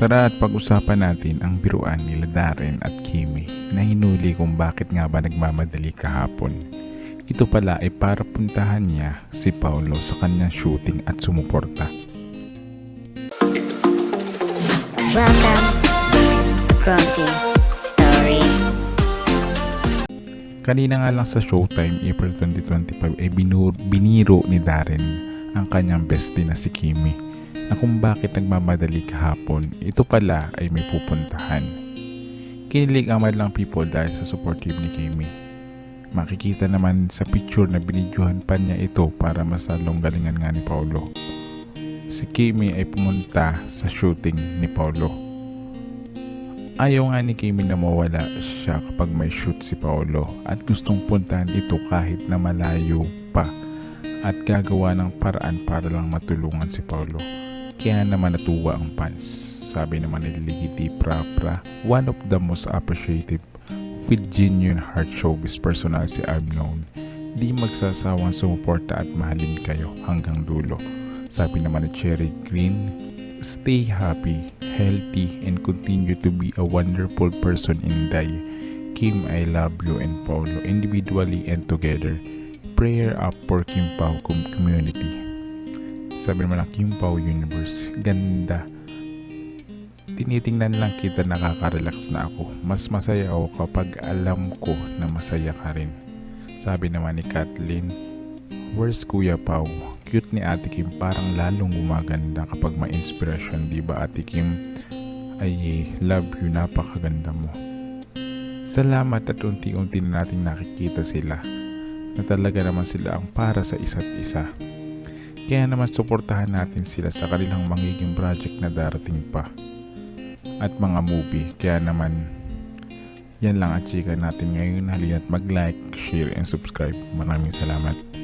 Tara at pag-usapan natin ang biruan nila Darren at Kimi na hinuli kung bakit nga ba nagmamadali kahapon. Ito pala ay para puntahan niya si Paulo sa kanyang shooting at sumuporta. Welcome, Story. Kanina nga lang sa Showtime April 2025 ay binur- biniro ni Darren ang kanyang bestie na si Kimi na kung bakit nagmamadali kahapon, ito pala ay may pupuntahan. Kinilig ang madlang people dahil sa supportive ni Kimi. Makikita naman sa picture na binidyohan pa niya ito para mas lalong galingan nga ni Paulo. Si Kimi ay pumunta sa shooting ni Paulo. Ayaw nga ni Kimi na mawala siya kapag may shoot si Paolo at gustong puntahan ito kahit na malayo pa at gagawa ng paraan para lang matulungan si Paolo. Kaya naman natuwa ang fans. Sabi naman ni Ligiti Prapra, one of the most appreciative with genuine heart showbiz personal si I've known. Di magsasawang sumuporta at mahalin kayo hanggang dulo. Sabi naman ni Cherry Green, Stay happy, healthy, and continue to be a wonderful person in Day. Kim, I love you and Paulo individually and together. Prayer up for Kim Pao com- community. Sabi naman ng Kim Pao Universe, ganda. Tinitingnan lang kita nakaka-relax na ako. Mas masaya ako kapag alam ko na masaya ka rin. Sabi naman ni Kathleen, Where's Kuya Pau? Cute ni Ate Kim parang lalong gumaganda kapag may inspiration, di ba Ate Kim? Ay, love you, napakaganda mo. Salamat at unti-unti na nating nakikita sila na talaga naman sila ang para sa isa't isa. Kaya naman suportahan natin sila sa kanilang magiging project na darating pa at mga movie. Kaya naman yan lang at chika natin ngayon. Halina't mag-like, share, and subscribe. Maraming salamat.